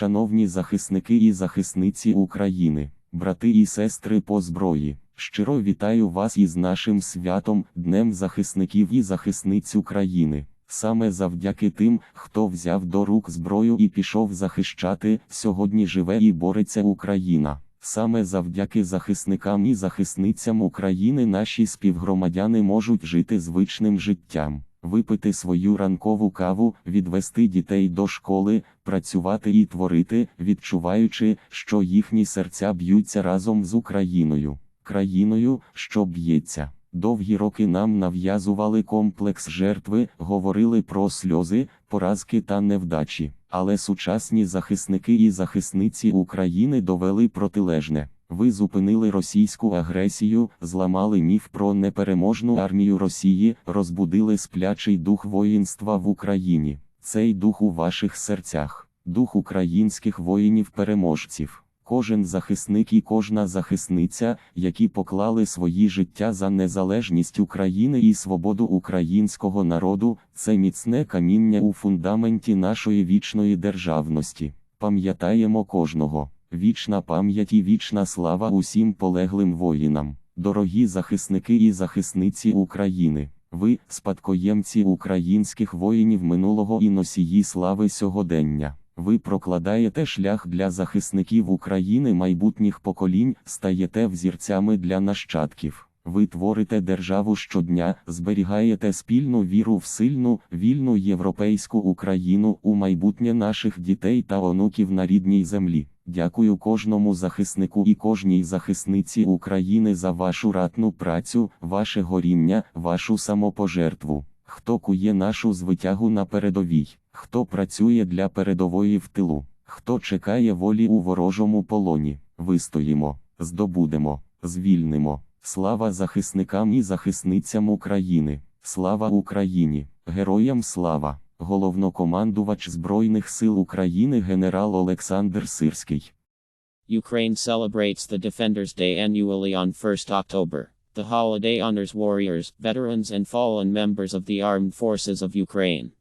Шановні захисники і захисниці України, брати і сестри по зброї, щиро вітаю вас із нашим святом, Днем захисників і захисниць України. Саме завдяки тим, хто взяв до рук зброю і пішов захищати, сьогодні живе і бореться Україна. Саме завдяки захисникам і захисницям України наші співгромадяни можуть жити звичним життям, випити свою ранкову каву, відвести дітей до школи, працювати і творити, відчуваючи, що їхні серця б'ються разом з Україною, країною, що б'ється. Довгі роки нам нав'язували комплекс жертви, говорили про сльози, поразки та невдачі. Але сучасні захисники і захисниці України довели протилежне. Ви зупинили російську агресію, зламали міф про непереможну армію Росії, розбудили сплячий дух воїнства в Україні. Цей дух у ваших серцях, дух українських воїнів-переможців. Кожен захисник і кожна захисниця, які поклали свої життя за незалежність України і свободу українського народу, це міцне каміння у фундаменті нашої вічної державності. Пам'ятаємо кожного. Вічна пам'ять і вічна слава усім полеглим воїнам, дорогі захисники і захисниці України. Ви, спадкоємці українських воїнів минулого і носії слави сьогодення. Ви прокладаєте шлях для захисників України майбутніх поколінь, стаєте взірцями для нащадків. Ви творите державу щодня, зберігаєте спільну віру в сильну, вільну європейську Україну у майбутнє наших дітей та онуків на рідній землі. Дякую кожному захиснику і кожній захисниці України за вашу ратну працю, ваше горіння, вашу самопожертву. Хто кує нашу звитягу на передовій, хто працює для передової в тилу, хто чекає волі у ворожому полоні, вистоїмо, здобудемо, звільнимо. Слава захисникам і захисницям України, слава Україні, героям слава, головнокомандувач Збройних сил України генерал Олександр Сирський. Ukraine celebrates the Defenders Day annually on 1st October. The holiday honors warriors, veterans, and fallen members of the armed forces of Ukraine.